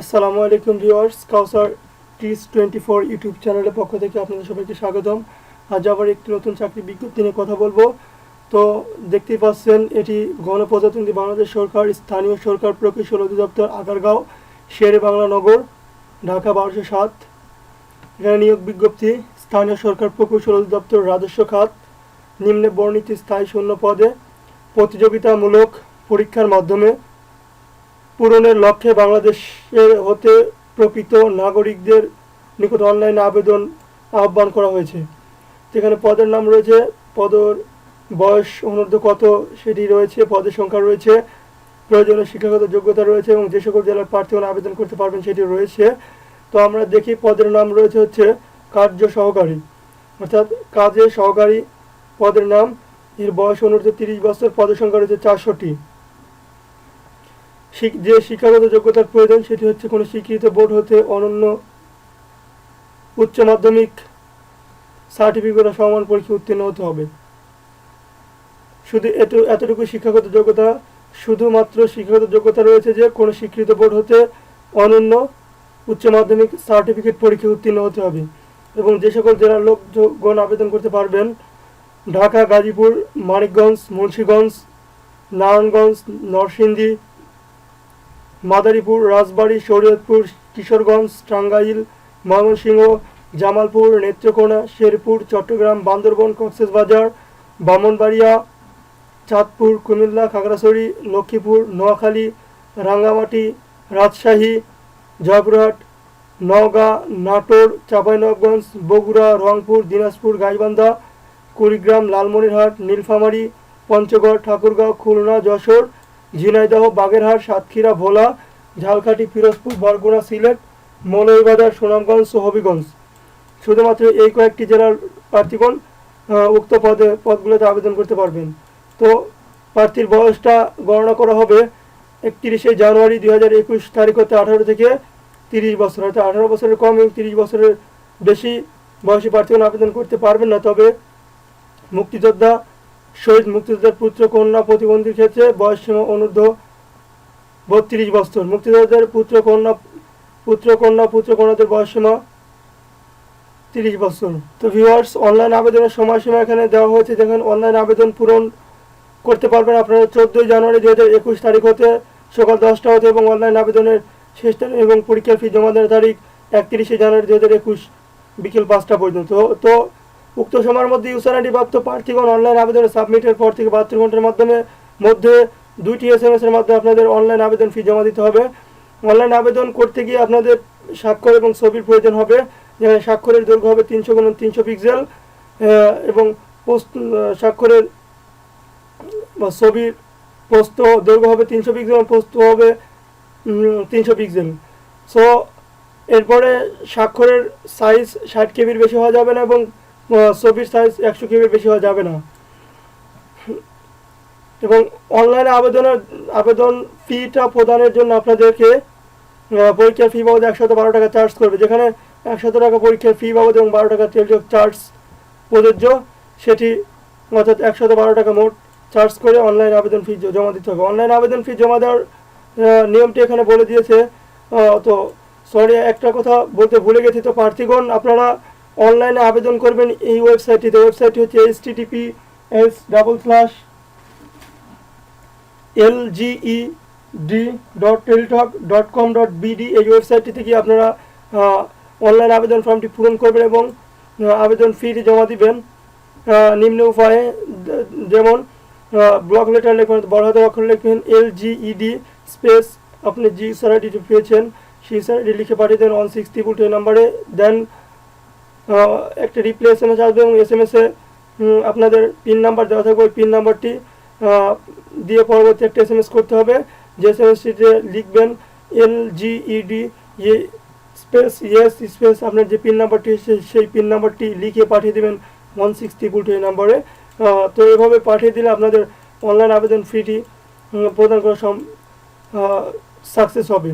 আসসালামু আলাইকুম viewers, Kawsar টিস twenty four YouTube চ্যানেলের পক্ষ থেকে আপনাদের সবাইকে স্বাগতম। আজ আবার একটি নতুন চাকরি বিজ্ঞপ্তি নিয়ে কথা বলব। তো দেখতেই পাচ্ছেন, এটি গণপ্রজাতন্ত্রী বাংলাদেশ সরকার, স্থানীয় সরকার প্রকৌশল অধিদপ্তর, আগারগাঁও, শেরে বাংলা নগর, ঢাকা বারোশো সাত। এখানে নিয়োগ বিজ্ঞপ্তি, স্থানীয় সরকার প্রকৌশল অধিদপ্তর রাজস্ব খাত, নিম্নে বর্ণিত স্থায়ী শূন্য পদে প্রতিযোগিতামূলক পরীক্ষার মাধ্যমে পূরণের লক্ষ্যে বাংলাদেশের হতে প্রকৃত নাগরিকদের নিকট অনলাইন আবেদন আহ্বান করা হয়েছে। যেখানে পদের নাম রয়েছে, পদর বয়স অনূর্ধ্ব কত সেটি রয়েছে, পদের সংখ্যা রয়েছে, প্রয়োজনীয় শিক্ষাগত যোগ্যতা রয়েছে এবং যে সকল জেলার প্রার্থীগণ আবেদন করতে পারবেন সেটি রয়েছে। তো আমরা দেখি পদের নাম রয়েছে হচ্ছে কার্য সহকারী। অর্থাৎ কাজে সহকারী পদের নাম, এর বয়স অনূর্ধ্ব তিরিশ বছর, পদের সংখ্যা রয়েছে চারশোটি। যে শিক্ষাগত যোগ্যতার প্রয়োজন, সেটি হচ্ছে কোনো স্বীকৃত বোর্ড হতে অনন্য উচ্চ মাধ্যমিক সার্টিফিকেট সমান পরীক্ষা উত্তীর্ণ হতে হবে। শুধু এত, এতটুকু শিক্ষাগত যোগ্যতা, শুধুমাত্র শিক্ষাগত যোগ্যতা রয়েছে যে কোনো স্বীকৃত বোর্ড হতে অনন্য উচ্চ মাধ্যমিক সার্টিফিকেট পরীক্ষা উত্তীর্ণ হতে হবে। এবং যে সকল জেলার লোকগণ আবেদন করতে পারবেন, ঢাকা, গাজীপুর, মানিকগঞ্জ, মুন্সীগঞ্জ, নারায়ণগঞ্জ, নরসিংদী মাদারীপুর, রাজবাড়ী, শরীয়তপুর, কিশোরগঞ্জ, টাঙ্গাইল, ময়মনসিংহ, জামালপুর, নেত্রকোনা, শেরপুর, চট্টগ্রাম, বান্দরবন, কক্সবাজার, বামনবাড়িয়া, চাঁদপুর, কুমিল্লা, খাগড়াছড়ি, লক্ষ্মীপুর, নোয়াখালী, রাঙ্গামাটি, রাজশাহী জয়পুরহাট নওগাঁ, নাটোর, চাঁপাইনবাবগঞ্জ, বগুড়া, রংপুর, দিনাজপুর, গাইবান্ধা, কুড়িগ্রাম, লালমনিরহাট, নীলফামারী, পঞ্চগড়, ঠাকুরগাঁও, খুলনা, যশোর ঝিনাইদহ, বাগেরহাট, সাতক্ষীরা, ভোলা, ঝালকাঠি পিরোজপুর বরগুনা, সিলেট, মৌলভীবাজার, সুনামগঞ্জ ও হবিগঞ্জ। শুধুমাত্র এই কয়েকটি জেলার প্রার্থীগণ উক্ত পদে পদগুলোতে আবেদন করতে পারবেন। তো প্রার্থীর বয়সটা গণনা করা হবে একত্রিশে জানুয়ারি দুই হাজার একুশ তারিখ হতে আঠারো থেকে তিরিশ বছর। অর্থাৎ আঠারো বছরের কম এবং তিরিশ বছরের বেশি বয়সী প্রার্থীগণ আবেদন করতে পারবেন না। তবে মুক্তিযোদ্ধা শহীদ মুক্তিযোদ্ধার পুত্র, কন্যা প্রতিবন্ধীর ক্ষেত্রে বয়সসীমা অনূর্ধ্ব বত্রিশ বছর। মুক্তিযোদ্ধার পুত্র, কন্যা পুত্র কন্যা, পুত্র, কন্যাদের বয়সসীমা তিরিশ বছর। তো ভিউয়ার্স অনলাইন আবেদনের সময়সীমা এখানে দেওয়া হয়েছে। দেখেন অনলাইন আবেদন পূরণ করতে পারবেন আপনারা চোদ্দোই জানুয়ারি দু হাজার একুশ তারিখ হতে সকাল দশটা হতে এবং অনলাইন আবেদনের শেষ তারিখ এবং পরীক্ষার ফি জমা দেওয়ার তারিখ একত্রিশে জানুয়ারি দু হাজার একুশ বিকেল পাঁচটা পর্যন্ত। তো উক্ত সময়ের মধ্যে ইউসার আইডি প্রাপ্ত প্রার্থীগণ অনলাইন আবেদনে সাবমিটের পর থেকে বাহাত্তর ঘণ্টার মাধ্যমে, মধ্যে দুইটি এস এম এর মাধ্যমে আপনাদের অনলাইন আবেদন ফি জমা দিতে হবে। অনলাইন আবেদন করতে গিয়ে আপনাদের স্বাক্ষর এবং ছবির প্রয়োজন হবে, যেখানে স্বাক্ষরের দৈর্ঘ্য হবে তিনশো গুণ তিনশো পিক্সেল এবং পোস্ট স্বাক্ষরের ছবির পোস্ত দৈর্ঘ্য হবে তিনশো পিক্সেল পোস্ত হবে তিনশো পিক্সেল সো এরপরে স্বাক্ষরের সাইজ ষাট কেবির বেশি হওয়া যাবে না এবং ছবির সাইজ একশো কেবির বেশি হওয়া যাবে না। এবং অনলাইনে আবেদনের, আবেদন ফিটা প্রদানের জন্য আপনাদেরকে পরীক্ষার ফি বাবদ একশত বারো টাকা চার্জ করবে, যেখানে একশত টাকা পরীক্ষার ফি বাবদ এবং বারো টাকা তেল চার্জ প্রযোজ্য। সেটি অর্থাৎ একশত বারো টাকা মোট চার্জ করে অনলাইন আবেদন ফি জমা দিতে হবে। অনলাইন আবেদন ফি জমা দেওয়ার নিয়মটি এখানে বলে দিয়েছে। তো সরি একটা কথা বলতে ভুলে গেছি। তো প্রার্থীগণ, আপনারা অনলাইনে আবেদন করবেন এই ওয়েবসাইটটিতে। ওয়েবসাইটটি হচ্ছে H TTP S double slash L GE D dot Teletalk dot com dot BD এই ওয়েবসাইটটি থেকে আপনারা অনলাইন আবেদন ফর্মটি পূরণ করবেন এবং আবেদন ফিটি জমা দিবেন। নিম্ন উপায়ে যেমন ব্লক লেটার লিখবেন, বড় হাতের অক্ষর লিখবেন এল জিইডি স্পেস আপনি জি স্যারাইডি পেয়েছেন, সেই স্যারাইডি লিখে পাঠিয়ে দেন ওয়ান সিক্স ট্রিপল টু নাম্বারে দেন একটা রিপ্লে এস এম এস আসবে এবং এস এম এসে আপনাদের পিন নাম্বার দেওয়া থাকবে। ওই পিন নাম্বারটি দিয়ে পরবর্তী একটা এস এম এস করতে হবে। যে এস এম এসটিতে লিখবেন এল জিইডি ইয়ে স্পেস ইয়েস স্পেস আপনার যে পিন নাম্বারটি সেই পিন নাম্বারটি লিখে পাঠিয়ে দেবেন ওয়ান সিক্স ট্রিপল টু এই নাম্বারে তো এভাবে পাঠিয়ে দিলে আপনাদের অনলাইন আবেদন ফিটি প্রদান করা সাকসেস হবে।